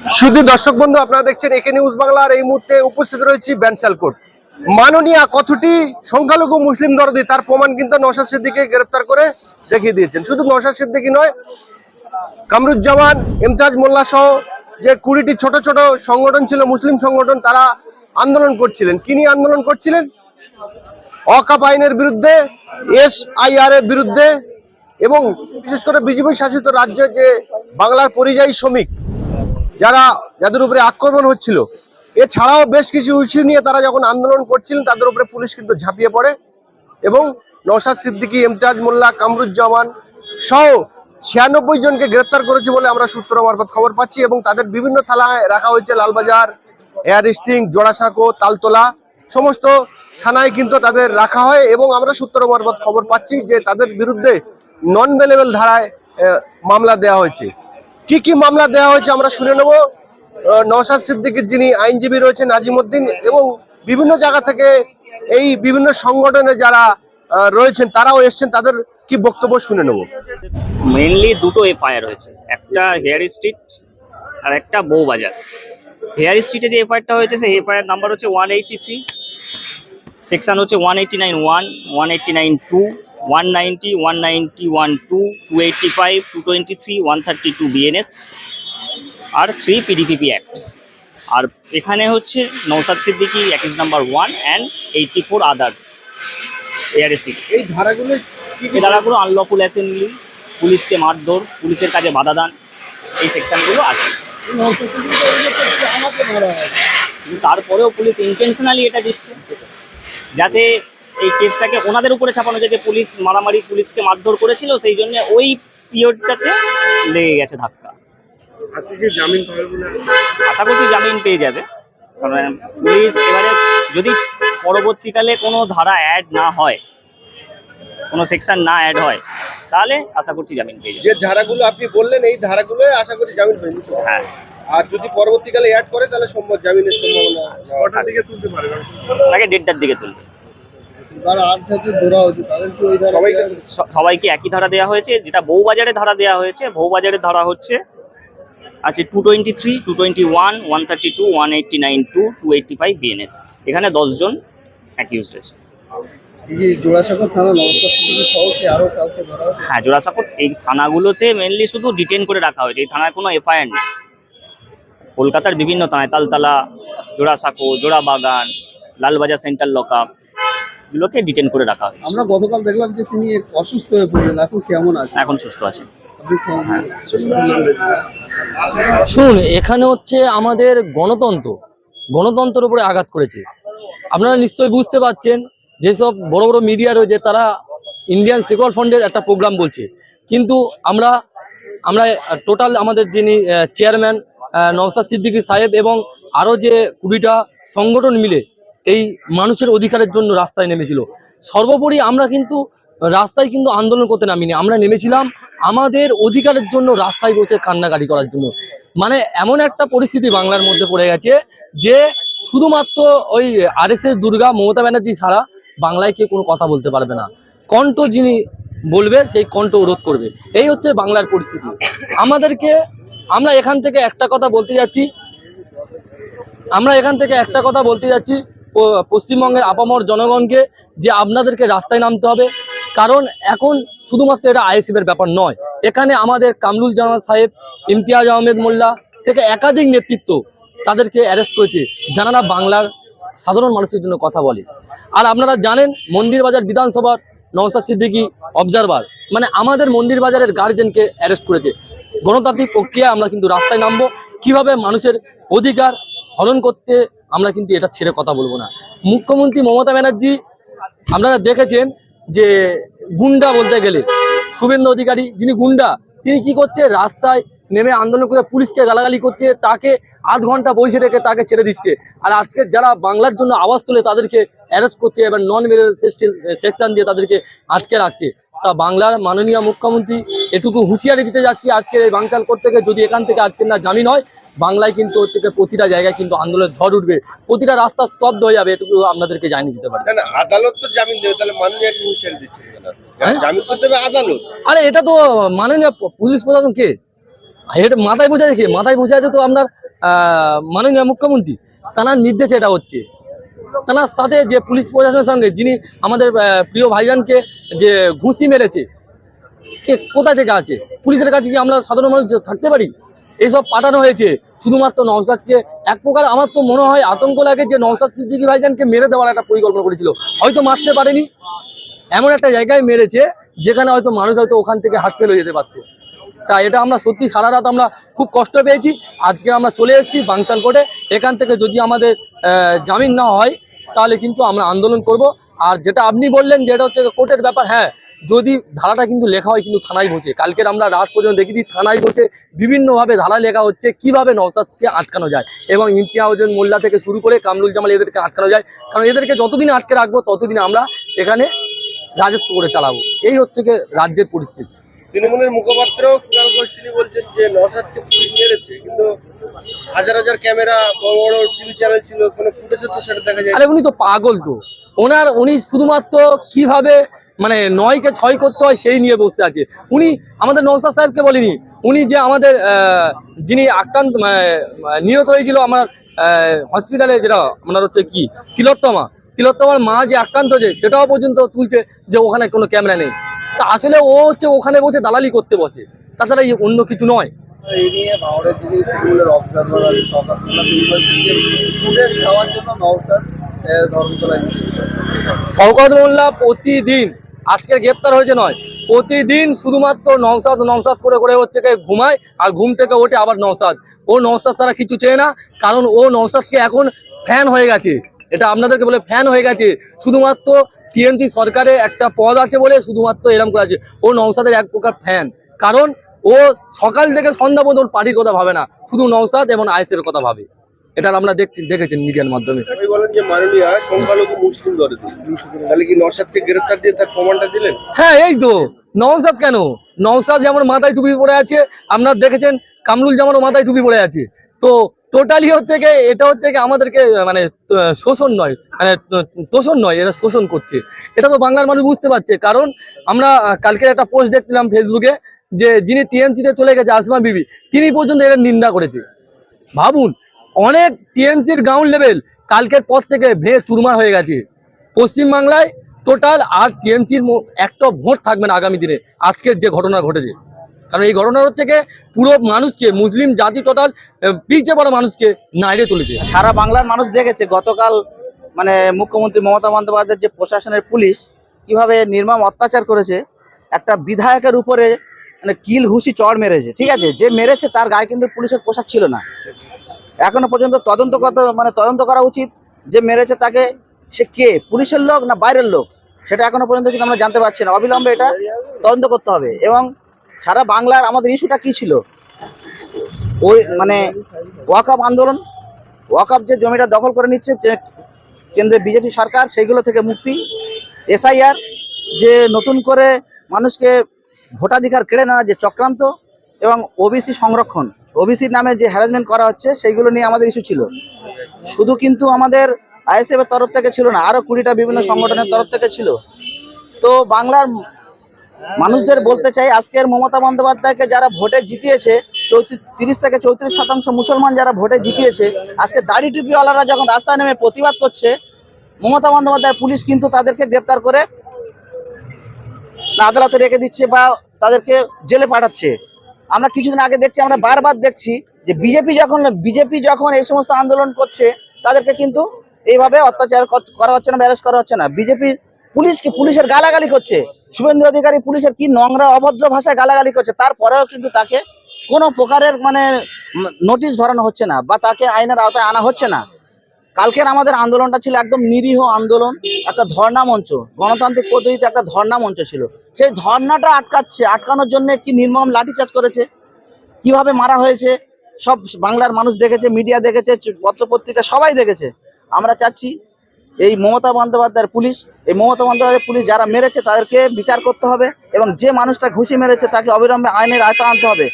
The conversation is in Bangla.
শুধু দর্শক বন্ধু, আপনারা দেখছেন একে নিউজ বাংলার এই মুহূর্তে উপস্থিত রয়েছি ব্যানসাল কোর্ট। মাননীয়া কতটি সংখ্যালঘু মুসলিম দরদি, তার প্রমাণ কিন্তু নশা সিদ্দিকে গ্রেপ্তার করে দেখিয়ে দিয়েছেন। শুধু নশা সিদ্দিকি নয়, কামরুজ্জামান, ইমতাজ মোল্লা সহ যে কুড়িটি ছোট ছোট সংগঠন ছিল, মুসলিম সংগঠন, তারা আন্দোলন করছিলেন। কি নিয়ে আন্দোলন করছিলেন? অকাপ আইনের বিরুদ্ধে এস আইআর এর বিরুদ্ধে এবং বিশেষ করে বিজেপি শাসিত রাজ্যে যে বাংলার পরিযায়ী শ্রমিক যারা, যাদের উপরে আক্রমণ হচ্ছিল। এছাড়াও বেশ কিছু ইস্যু নিয়ে তারা যখন আন্দোলন করছিলেন, তাদের উপরে পুলিশ কিন্তু ঝাঁপিয়ে পড়ে এবং নওশাদ সিদ্দিকী, ইমতাজ মোল্লা, কামরুজ্জামান সহ ছিয়ানব্বই জনকে গ্রেপ্তার করেছে বলে আমরা সূত্র মারফত খবর পাচ্ছি এবং তাদের বিভিন্ন থানায় রাখা হয়েছে লালবাজার এয়ার স্টিং, জোড়াসাঁকো, তালতলা, সমস্ত থানায় কিন্তু তাদের রাখা হয় এবং আমরা সূত্র মারফত খবর পাচ্ছি যে তাদের বিরুদ্ধে নন বেলেবেল ধারায় মামলা দেওয়া হয়েছে। কি কি মামলা দেওয়া হয়েছে আমরা শুনে নেব। নওশাদ সিদ্দিকীর যিনি আইনজীবী রয়েছেন নাজিমুদ্দিন এবং বিভিন্ন জায়গা থেকে এই বিভিন্ন সংগঠনে যারা রয়েছেন, তারাও এসছেন, তাদের কি বক্তব্য শুনে নেব? মেনলি দুটো এফআইআর হয়েছে। একটা হেয়ার স্ট্রিট আর একটা বউবাজার। হেয়ার স্ট্রিটে যে এফআইআরটা হয়েছে, সেই এফআইআর নাম্বার হচ্ছে ওয়ান এইটটি থ্রি সেকশন হচ্ছে one eighty nine one one eighty nine two one ninety one ninety one two two eighty five two twenty three one thirty two BNS আর থ্রি পিডিপিপি অ্যাক্ট আর এখানে হচ্ছে Naushad Siddiqui accused number one and eighty four others street এই ধারাগুলো এই ধারাগুলো আনলফুল অ্যাসেম্বলি পুলিশকে মারধর পুলিশের কাজে বাধা দান এই সেকশনগুলো আছে। তারপরেও পুলিশ ইন্টেনশনালি এটা দিচ্ছে। যাতে এই কেসটাকে ওনাদের উপরে ছাপানো যায় যে পুলিশ মারামারি পুলিশকে মারধর করেছিল সেই জন্য ওই পিরিয়ডটাতে লেগে গেছে ধাক্কা। আশা করছি জামিন পেয়ে যাবে। কারণ পুলিশ এবারে যদি পরবর্তীকালে কোনো ধারা অ্যাড না হয় কোনো সেকশন না অ্যাড হয় তাহলে আশা করছি জামিন পেয়ে যাবে। যে ধারাগুলো আপনি বললেন এই ধারাগুলো আশা করি জামিন হয়ে যেতে পারে। হ্যাঁ। আর যদি পরবর্তীকালে অ্যাড করে তাহলে সম্ভব জামিনের সম্ভাবনা কটার দিকে তুলতে পারবে ওনাকে দেড়টার দিকে তুলবে। যারা আট জাতির ধরা হয়েছে তাদেরকে ওই ধারা সবাইকে একই ধারা দেওয়া হয়েছে যেটা বউবাজারে ধারা দেওয়া হয়েছে বউবাজারের ধারা হচ্ছে আছে two twenty three two twenty one one thirty two one eighty nine two two eighty five BNS এখানে দশজন অ্যাকিউজড হয়েছে? হ্যাঁ জোড়াসাঁকোট এই থানাগুলোতে মেনলি শুধু ডিটেন করে রাখা হয়েছে এই থানায় কোনো এফআইআর নেই। কলকাতার বিভিন্ন থানায় তালতলা জোড়াসাঁকো জোড়াবাগান লালবাজার সেন্ট্রাল লকআপ এগুলোকে ডিটেন করে রাখা হয়েছে। আমরা গতকাল দেখলাম যে তিনি অসুস্থ হয়ে পড়লেন। এখন কেমন আছে? এখন সুস্থ আছে। শুনুন এখানে হচ্ছে আমাদের গণতন্ত্র গণতন্ত্রের উপরে আঘাত করেছে। আপনারা নিশ্চয়ই বুঝতে পারছেন যেসব বড় বড় মিডিয়া রয়েছে তারা ইন্ডিয়ান সেকুলার ফান্ডের একটা প্রোগ্রাম বলছে। কিন্তু আমরা আমরা টোটাল আমাদের যিনি চেয়ারম্যান নওসাদ সিদ্দিকী সাহেব এবং আরও যে কুড়িটা সংগঠন মিলে এই মানুষের অধিকারের জন্য রাস্তায় নেমেছিল। সর্বোপরি আমরা কিন্তু রাস্তায় কিন্তু আন্দোলন করতে নামিনি। আমরা নেমেছিলাম আমাদের অধিকারের জন্য রাস্তায় বসে কান্নাকাটি করার জন্য। মানে এমন একটা পরিস্থিতি বাংলার মধ্যে পড়ে গেছে যে শুধুমাত্র ওই আর এস দুর্গা, মমতা ব্যানার্জি ছাড়া বাংলায় কেউ কোনো কথা বলতে পারবে না। কণ্ঠ যিনি বলবে, সেই কণ্ঠ রোধ করবে। এই হচ্ছে বাংলার পরিস্থিতি। আমাদেরকে আমরা এখান থেকে একটা কথা বলতে যাচ্ছি। আমরা এখান থেকে একটা কথা বলতে যাচ্ছি। পশ্চিমবঙ্গের আপামর জনগণকে যে আপনাদেরকে রাস্তায় নামতে হবে। কারণ এখন শুধুমাত্র এটা আইএসএফ এর ব্যাপার নয়। এখানে আমাদের কামরুল জামান সাহেব, ইমতিয়াজ আহমেদ মোল্লা থেকে একাধিক নেতৃত্ব তাদেরকে অ্যারেস্ট করেছে। যারা বাংলার সাধারণ মানুষের জন্য কথা বলে। আর আপনারা জানেন মন্দির বাজার বিধানসভার নওসাদ সিদ্দিকী অবজারভার মানে আমাদের মন্দির বাজারের গার্জেনকে অ্যারেস্ট করেছে। গণতান্ত্রিক প্রক্রিয়া আমরা কিন্তু রাস্তায় নামবো। কীভাবে মানুষের অধিকার হরণ করতে আমরা কিন্তু এটা ছেড়ে কথা বলব না। মুখ্যমন্ত্রী মমতা ব্যানার্জি, আপনারা দেখেছেন যে গুন্ডা বলতে গেলে, শুভেন্দু অধিকারী যিনি গুন্ডা, তিনি কি করছে? রাস্তায় নেমে আন্দোলন করে পুলিশকে গালাগালি করছে, তাকে আধ ঘণ্টা বসে রেখে তাকে ছেড়ে দিচ্ছে। আর আজকে যারা বাংলার জন্য আওয়াজ তুলে, তাদেরকে অ্যারেস্ট করছে, এবার নন মেরিট সেকশন দিয়ে তাদেরকে আটকে রাখছে। তা বাংলার মাননীয় মুখ্যমন্ত্রী এটুকু হুঁশিয়ারি দিতে যাচ্ছি আজকের এই বাংকাল করতে যদি এখান থেকে আজকের না জামিন হয় বাংলায় কিন্তু হচ্ছে প্রতিটা জায়গায় কিন্তু আন্দোলনের ঝড় উঠবে। প্রতিটা রাস্তা স্তব্ধ হয়ে যাবে এটুকু আপনাদেরকে জানিয়ে দিতে পারি। না আদালত তো জামিন দেবে তাহলে মাননীয় হুঁশিয়ারি দিচ্ছে হ্যাঁ? জামিন তো দেবে আদালত। আরে এটা তো মাননীয় পুলিশ প্রশাসন কে? এটা মাথায় বোঝা কে? মাথায় বোঝা আছে তো আপনার আহ, মাননীয় মুখ্যমন্ত্রী। তার নির্দেশে এটা হচ্ছে। তার সাথে যে পুলিশ প্রশাসনের সঙ্গে যিনি আমাদের প্রিয় ভাইজানকে যে ঘুষি মেরেছে কে কোথা থেকে আছে? পুলিশের কাছে কি আমরা সাধারণ মানুষ থাকতে পারি? এইসব পাঠানো হয়েছে। শুধুমাত্র নওশাদকে। এক প্রকার আমার তো মনে হয় আতঙ্ক লাগে যে নওশাদ সিদ্দিকী ভাইজানকে মেরে দেওয়ার একটা পরিকল্পনা করেছিল। হয়তো মারতে পারেনি। এমন একটা জায়গায় মেরেছে, যেখানে হয়তো মানুষ হয়তো ওখান থেকে হাট ফেল যেতে পারতো। তা এটা আমরা সত্যি সারা রাত আমরা খুব কষ্ট পেয়েছি। আজকে আমরা চলে এসেছি বাংসাল কোর্টে। এখান থেকে যদি আমাদের জামিন না হয়, তাহলে কিন্তু আমরা আন্দোলন করব। আর যেটা আপনি বললেন যেটা হচ্ছে কোর্টের ব্যাপার হ্যাঁ যদি ধারাটা কিন্তু লেখা হয় কিন্তু থানায় বসে। কালকের আমরা রাত পর্যন্ত দেখেছি থানায় বসে বিভিন্নভাবে ধারা লেখা হচ্ছে কীভাবে নওসাদকে আটকানো যায় এবং ইমতিয়াজুল মোল্লা থেকে শুরু করে কামরুল জামাল এদেরকে আটকানো যায়। কারণ এদেরকে যতদিন আটকে রাখব ততদিন আমরা এখানে রাজত্ব করে চালাবো। এই হচ্ছে রাজ্যের পরিস্থিতি। তৃণমূলের মুখপাত্র কুণাল ঘোষ তিনি বলছেন যে নসাদকে পুলিশ মেরেছে কিন্তু হাজার হাজার ক্যামেরা বড় বড় টিভি চ্যানেল ছিল কোনো ফুটেজে তো সেটা দেখা যায় আরে উনি তো পাগল তো। ওনার উনি শুধুমাত্র কীভাবে মানে নয়কে ছয় করতে হয় সেই নিয়ে বসতে আছে। উনি আমাদের নৌসাদ সাহেবকে বলেনি। উনি যে আমাদের যিনি আক্রান্ত নিহত হয়েছিল আমার হসপিটালে যেটা আপনার হচ্ছে কি তিলোত্তমা। তিলোত্তমার মা যে আক্রান্ত যে সেটাও পর্যন্ত তুলছে যে ওখানে কোনো ক্যামেরা নেই। তা আসলে ও হচ্ছে ওখানে বসে দালালি করতে বসে। তাছাড়া অন্য কিছু নয়। শওকত মোল্লা প্রতিদিন আজকের গ্রেপ্তার হয়েছে নয়। প্রতিদিন শুধুমাত্র নওসাদ নওসাদ করে করে হচ্ছে গিয়ে ঘুমায় আর ঘুম থেকে ওঠে আবার নওসাদ ও নওসাদ তারা কিছু চেয়ে না, কারণ ও নওসাদকে এখন ফ্যান হয়ে গেছে। এটা আপনাদেরকে বলে ফ্যান হয়ে গেছে। শুধুমাত্র টিএমসি সরকারে একটা পদ আছে বলে শুধুমাত্র এরকম করা আছে। ও নওসাদের এক প্রকার ফ্যান কারণ ও সকাল থেকে সন্ধ্যা পর্যন্ত ওর পার্টির কথা ভাবে না। শুধু নওসাদ এবং আইসের কথা ভাবে। এটা আমরা দেখছি দেখেছেন মিডিয়ার মাধ্যমে। আপনি বলেন যে মাননীয় সংখ্যালঘু মুসলিম দলে। তাহলে কি নসাদকে গ্রেফতার দিয়ে তার প্রমাণটা দিলেন? হ্যাঁ এই তো। নওসাদ কেন? নওসাদ যেমন মাথায় টুপি পরে আছে আপনারা দেখেছেন কামরুল জামানও মাথায় টুপি পরে আছে। তো টোটালি হচ্ছে গিয়ে এটা হচ্ছে গিয়ে আমাদেরকে মানে শোষণ নয় মানে তোষণ নয় এটা শোষণ করছে। এটা তো বাংলার মানুষ বুঝতে পারছে কারণ আমরা কালকের একটা পোস্ট দেখছিলাম ফেসবুকে যে যিনি টিএমসিতে চলে গেছে আসমা বিবি তিনি পর্যন্ত এটা নিন্দা করেছে। ভাবুন অনেক টিএমসির গ্রাউন্ড লেভেল কালকের পর থেকে ভেঙে চুরমার হয়ে গেছে। পশ্চিমবাংলায় টোটাল আর টিএমসির একটা ভোট থাকবে না আগামী দিনে। আজকের যে ঘটনা ঘটেছে। কারণ এই ঘটনা হচ্ছে গিয়ে পুরো মানুষকে, মুসলিম জাতি টোটাল পিছিয়ে পড়া মানুষকে নাইড়ে তুলেছে। সারা বাংলার মানুষ দেখেছে, গতকাল মানে মুখ্যমন্ত্রী মমতা বন্দ্যোপাধ্যায়ের যে প্রশাসনের পুলিশ কীভাবে নির্মম অত্যাচার করেছে, একটা বিধায়কের উপরে মানে কিল ঘুষি চড় মেরেছে। ঠিক আছে, যে মেরেছে তার গায়ে কিন্তু পুলিশের পোশাক ছিল না। এখনও পর্যন্ত তদন্ত মানে তদন্ত করা উচিত যে মেরেছে তাকে সে কে? পুলিশের লোক না বাইরের লোক? সেটা এখনও পর্যন্ত কিন্তু আমরা জানতে পারছি না। অবিলম্বে এটা তদন্ত করতে হবে এবং সারা বাংলার আমাদের ইস্যুটা কি ছিল? ওই মানে ওয়াকআপ আন্দোলন ওয়াকআপ যে জমিটা দখল করে নিচ্ছে কেন্দ্রে বিজেপি সরকার, সেইগুলো থেকে মুক্তি। এসআইআর যে নতুন করে মানুষকে ভোটাধিকার কেড়ে নেওয়া যে চক্রান্ত এবং ওবিসি সংরক্ষণ ওবিসির নামে যে হ্যারাসমেন্ট করা হচ্ছে, সেইগুলো নিয়ে আমাদের ইস্যু ছিল। শুধু কিন্তু আমাদের আইএসএফ এর তরফ থেকে ছিল না, আরও কুড়িটা বিভিন্ন সংগঠনের তরফ থেকে ছিল। তো বাংলার মানুষদের বলতে চাই, আজকের মমতা বন্দ্যোপাধ্যায়কে যারা ভোটে জিতিয়েছে তিরিশ থেকে চৌত্রিশ শতাংশ মুসলমান যারা ভোটে জিতিয়েছে, আজকে দাড়ি টুপিওয়ালারা যখন রাস্তায় নেমে প্রতিবাদ করছে, মমতা বন্দ্যোপাধ্যায় পুলিশ কিন্তু তাদেরকে গ্রেপ্তার করে আদালতে রেখে দিচ্ছে বা তাদেরকে জেলে পাঠাচ্ছে। আমরা কিছুদিন আগে দেখছি, আমরা বারবার দেখছি যে বিজেপি যখন বিজেপি যখন এই সমস্ত আন্দোলন করছে, তাদেরকে কিন্তু এইভাবে অত্যাচার করা হচ্ছে না ব্যারেজ করা হচ্ছে না। বিজেপি পুলিশকে পুলিশের গালাগালি করছে? শুভেন্দু অধিকারী পুলিশের কি নোংরা, অভদ্র ভাষায় গালাগালি করছে? তারপরেও কিন্তু তাকে কোনো প্রকারের মানে নোটিশ ধরানো হচ্ছে না বা তাকে আইনের আওতায় আনা হচ্ছে না। কালকের আমাদের আন্দোলনটা ছিল একদম নিরীহ আন্দোলন, একটা ধর্ণা মঞ্চ, গণতান্ত্রিক পদ্ধতিতে একটা ধর্ণা মঞ্চ ছিল। সেই ধর্ণাটা আটকাচ্ছে, আটকানোর জন্য কি নির্মম লাঠিচার্জ করেছে? কীভাবে মারা হয়েছে? সব বাংলার মানুষ দেখেছে, মিডিয়া দেখেছে, পত্রপত্রিকা সবাই দেখেছে। আমরা চাচ্ছি এই মমতা বন্দ্যোপাধ্যায়ের পুলিশ, এই মমতা বন্দ্যোপাধ্যায়ের পুলিশ যারা মেরেছে তাদেরকে বিচার করতে হবে এবং যে মানুষটা ঘুষি মেরেছে তাকে অবিলম্বে আইনের আয়তা আনতে হবে।